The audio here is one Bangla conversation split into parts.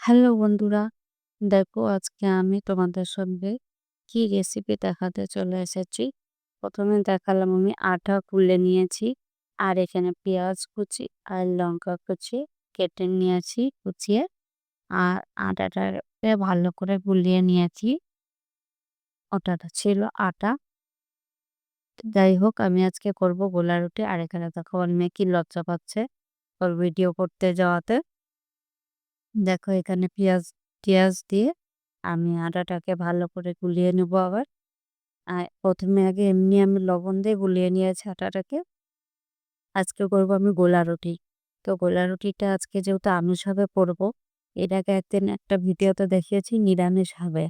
হ্যালো বন্ধুরা, দেখো আজকে আমি তোমাদের সঙ্গে কি রেসিপি দেখাতে চলে এসেছি। প্রথমে দেখালাম আমি আটা গুলে নিয়েছি, আর এখানে পেঁয়াজ কুচি আর লঙ্কা কুচি কেটে নিয়েছি, কুচিয়ে আর আটাটাকে ভালো করে গুলিয়ে নিয়েছি। ওটাটা ছিল আটা। যাই হোক, আমি আজকে করব গোলা রুটি। আর এখানে দেখো কি লজ্জা পাচ্ছে ওর ভিডিও করতে যাওয়াতে। দেখো এখানে পেঁয়াজ পেঁয়াজ দিয়ে আমি আটাটাকে ভালো করে গুলিয়ে নেব আবার। আর প্রথমে আগে এমনি আমি লবণ দিয়ে গুলিয়ে নিয়েছি আটাটাকে। আজকে করব আমি গোলা রুটি। তো গোলা রুটিটা আজকে যেহেতু আমিষ হবে করব, এটাকে একদিন একটা ভিডিওতে দেখিয়েছি নিরামিষ হবে।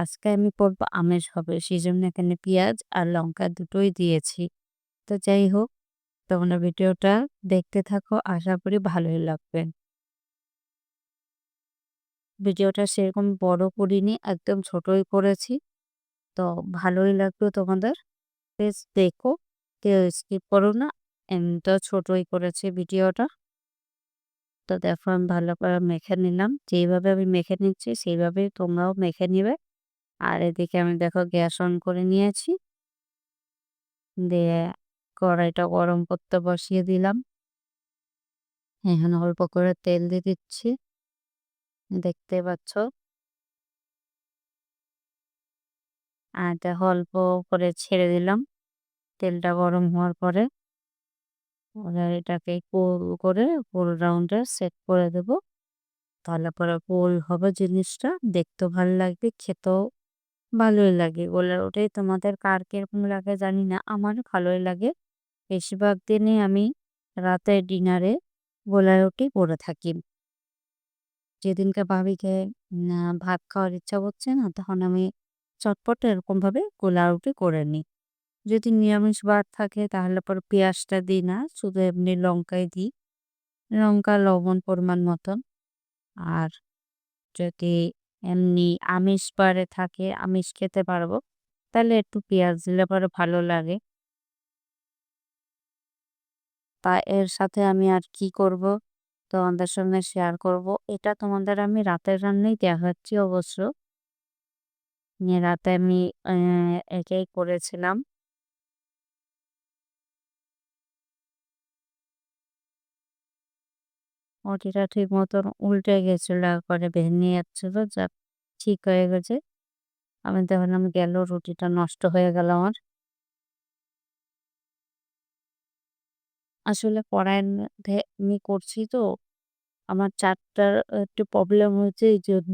আজকে আমি করব আমিষ হবে সেই জন্য এখানে পেঁয়াজ আর লঙ্কা দুটোই দিয়েছি। তো যাই হোক, তোমরা ভিডিওটা দেখতে থাকো, আশা করি ভালোই লাগবে। ভিডিওটা সেরকম বড় করিনি, একদম ছোটই করেছি। তো ভালোই লাগবে তোমাদের। প্লিজ দেখো, কেউ স্কিপ করো না এমনিটা ছোটই করেছি ভিডিওটা। তো দেখো আমি ভালো করে মেখে নিলাম, যেইভাবে আমি মেখে নিচ্ছি সেইভাবেই তোমরাও মেখে নিবে। আর এদিকে আমি দেখো গ্যাস অন করে নিয়েছি। দিয়ে কড়াইটা গরম করতে বসিয়ে দিলাম। এখানে অল্প করে তেল দিয়ে দিচ্ছি। দেখতে পাচ্ছ? আর দেখো অল্প করে ছেড়ে দিলাম। তেলটা গরম হওয়ার পরে এটাকে গোল করে, গোল রাউন্ডে সেট করে দেব। তাহলে পরে গোল হবে জিনিসটা। দেখতে ভালো লাগবে, খেতেও ভালোই লাগে। গোলার ওটাই তোমাদের কার কীরকম লাগে জানি না, আমার ভালোই লাগে। বেশিরভাগ দিনই আমি রাতে ডিনারে গোলা রুটি করে থাকি। যেদিনকে ভাবিকে ভাত খাওয়ার ইচ্ছা করছে না, তখন আমি চটপট এরকমভাবে গোলা রুটি করে নিই। যদি নিরামিষ বার থাকে, তাহলে পর পেঁয়াজটা দিই না, শুধু এমনি লঙ্কাই দিই। লঙ্কা, লবণ পরিমাণ মতন। আর যদি এমনি আমিষ বারে থাকে, আমিষ খেতে পারব, তাহলে একটু পেঁয়াজ দিলে পরে ভালো লাগে। তা এর সাথে আমি আর কি করব? তোমাদের সঙ্গে শেয়ার করব। এটা তোমাদের আমি রাতের রান্নাই দেখাচ্ছি অবশ্য। রাতে আমি এটাই করেছিলাম। ওটিটা ঠিক মতন উল্টে গেছিল, একবারে ভেঙে যাচ্ছিল যা ঠিক হয়ে গেছে। আমি দেখলাম গেল, রুটিটা নষ্ট হয়ে গেল আমার। আসলে মধ্যে আমি করছি তো। আমার চারটার একটু প্রবলেম হয়েছে এই জন্য।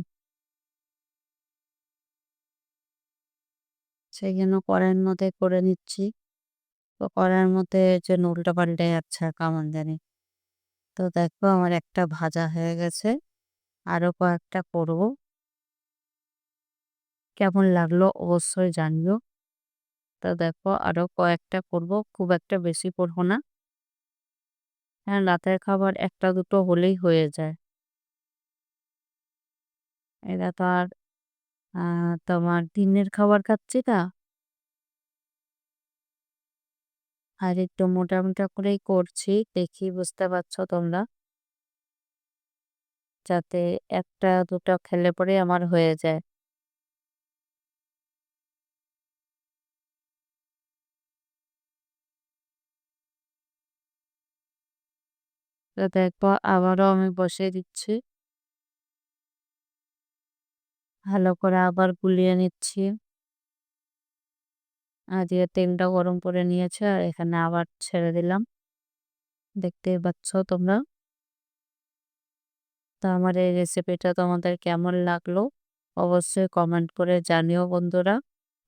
সেই জন্য কড়াইয়ের মধ্যে করে নিচ্ছি। তো কড়াইয়ের মধ্যে যে উল্টা পাল্টে যাচ্ছে কেমন জানি। তো দেখো আমার একটা ভাজা হয়ে গেছে। আরও কয়েকটা করব। কেমন লাগল অবশ্যই জানিও। তো দেখো আরও কয়েকটা করব, খুব একটা বেশি করব না। হ্যাঁ রাতের খাবার একটা, দুটো হলেই হয়ে যায়। এটা তো আর তোমার দিনের খাবার খাচ্ছি না? আর, একটু মোটা মোটা করেই করছি, দেখি, বুঝতে পারছ তোমরা? যাতে একটা, দুটো খেলে পরে আমার হয়ে যায়। দেখব, আবারও আমি বসিয়ে দিচ্ছি। ভালো করে আবার গুলিয়ে নিচ্ছি। আর দিয়ে তেলটা গরম করে নিয়েছে আর এখানে আবার ছেড়ে দিলাম। দেখতে পাচ্ছ তোমরা? তো আমার এই রেসিপিটা তোমাদের কেমন লাগল? অবশ্যই কমেন্ট করে জানিও বন্ধুরা।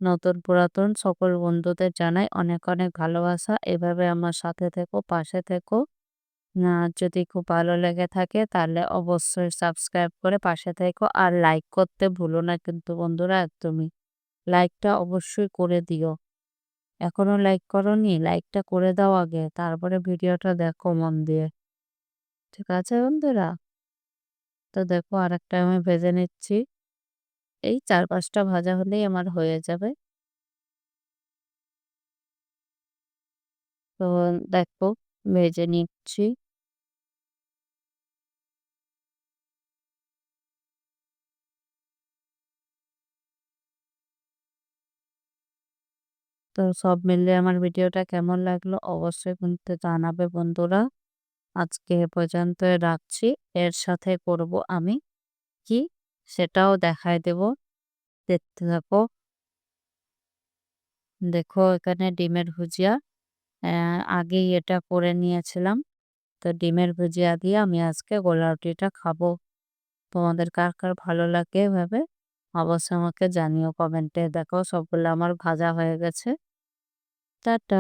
নতুন পুরাতন সকল বন্ধুদের জানাই অনেক অনেক ভালোবাসা। এভাবে আমার সাথে থেকো, পাশে থেকো। যদি খুব ভালো লেগে থাকে তাহলে অবশ্যই সাবস্ক্রাইব করে পাশে থেকো। আর লাইক করতে ভুলো না কিন্তু বন্ধুরা একদমই। লাইকটা অবশ্যই করে দিও। এখনও লাইক করনি? লাইকটা করে দাও আগে, তারপরে ভিডিওটা দেখো মন দিয়ে। ঠিক আছে বন্ধুরা? তো দেখো আর একটা আমি ভেজে নিচ্ছি। এই চার পাঁচটা ভাজা হলেই আমার হয়ে যাবে। তো দেখো, ভেজে নিচ্ছি। তো সব মিলিয়ে আমার ভিডিওটা কেমন লাগল অবশ্যই কিন্তু জানাবে বন্ধুরা। আজকে এ পর্যন্তই রাখছি, এর সাথে করব আমি কি সেটাও দেখায় দেব। দেখতে থাকো। দেখো এখানে ডিমের ভুজিয়া আগেই এটা করে নিয়েছিলাম। তো ডিমের ভুজিয়া দিয়ে আমি আজকে গোলা রুটিটা খাব। তোমাদের কার কার ভালো লাগে এভাবে অবশ্যই আমাকে জানিও কমেন্টে। দেখো সবগুলো আমার ভাজা হয়ে গেছে। টাটা